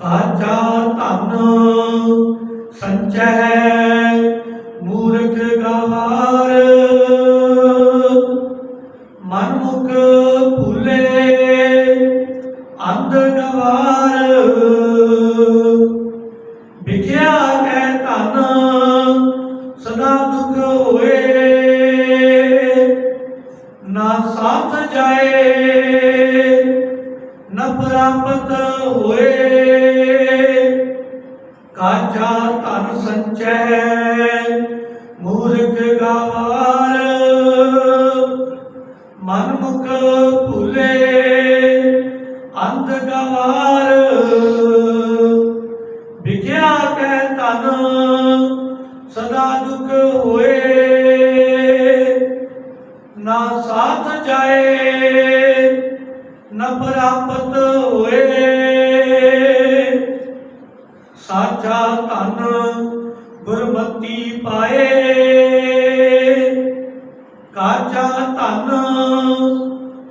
ਕਾਚਾ ਧਨ ਸੰਚੈ ਮੂਰਖ ਗਵਾਰ ਮਨਮੁਖ ਭੁਲੇ ਅੰਧ ਗਵਾਰ ਵਿਖਿਆ ਕੈ ਧਨ, ਸਦਾ ਦੁਖ ਹੋਏ। ਪ੍ਰਾਪਤ ਹੋਏ ਕਾਚਾ ਧਨ ਸੰਚੈ, ਮੂਰਖ ਗਵਾਰ ਮਨ ਭੁਲੇ ਅੰਧ ਗਵਾਰ ਵਿਖਿਆ ਕੈ ਤਨ ਸਦਾ ਦੁਖ ਹੋਏ। ਨਾ ਸਾਥ ਜਾਏ। ਪ੍ਰਾਪਤ ਹੋਏ। ਸਾਚਾ ਧਨ ਗੁਰਮਤੀ ਪਾਏ। ਕਾਚਾ ਧਨ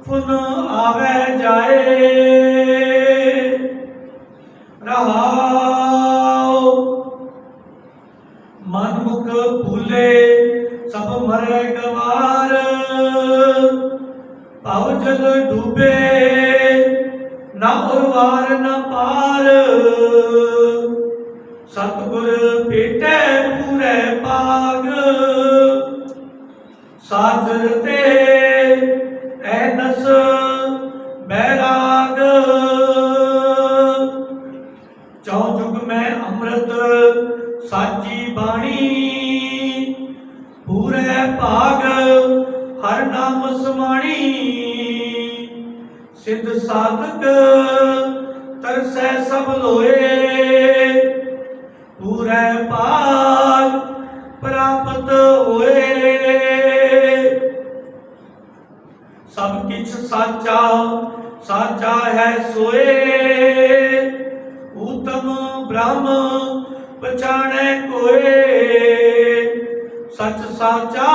ਫੁਨ ਆਵੇ ਜਾਏ। ਰਹਾਉ ਮਨ ਮੁਖ ਭੂਲੇ ਸਭ ਮਰੇ ਗਵਾਰ। ਭਵ ਜਲ ਡੂਬੇ, ਨਾ ਉਰਵਾਰ ਨਾ ਪਾਰ। ਸਤਿਗੁਰ ਭੇਟੇ ਪੂਰੇ ਭਾਗ। ਸਾਜਰ ਤੇ ਐਨਸ ਬੈਰਾਗ ਚੌ ਜੁਗ ਮੈਂ ਅੰਮ੍ਰਿਤ, ਸਾਚੀ ਬਾਣੀ। ਪੂਰੇ ਭਾਗ, ਹਰ ਨਾਮ ਸਮਾਣੀ। ਸਿੱਧ ਸਾਧਕ, ਤਰਸੈ ਸਭ ਲੋਏ। ਪੂਰੇ ਭਾਗ ਪ੍ਰਾਪਤ ਹੋਏ। ਸਭ ਕਿਛ ਸਾਚਾ ਸਾਚਾ ਹੈ ਸੋਏ। ਉਤਮ ਬ੍ਰਹਮ ਪਛਾਣੈ ਕੋਏ। ਸੱਚ ਸਾਚਾ,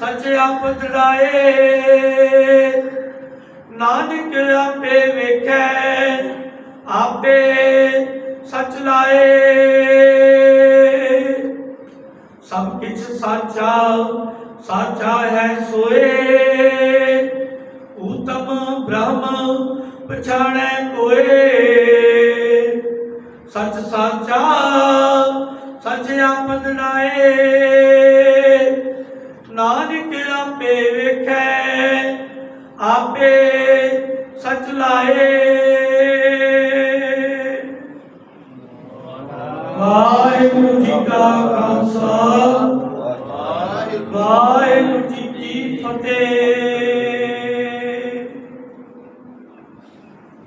ਸੱਚ ਆਪ ਜੜਾਏ ਨਾਨਕ ਆਪੇ ਵੇਖੈ, ਆਪੇ ਸੱਚ ਲਾਏ। ਸਭ ਕਿਛ ਸਾਚਾ ਸਾਚਾ ਹੈ ਸੋਏ। ਉਤਮ ਬ੍ਰਹਮ ਪਛਾਣੈ ਕੋਏ। ਸੱਚ ਸਾਚਾ, ਸੱਚ ਆਪ ਦੜਾਏ ਨਾਨਕ ਆਪੇ ਵੇਖੈ ਆਪੇ ਸੱਚ ਲਾਏ। ਵਾਹਿਗੁਰੂ ਜੀ ਕਾ ਖਾਲਸਾ। ਵਾਹਿਗੁਰੂ ਜੀ ਕੀ ਫਤਿਹ।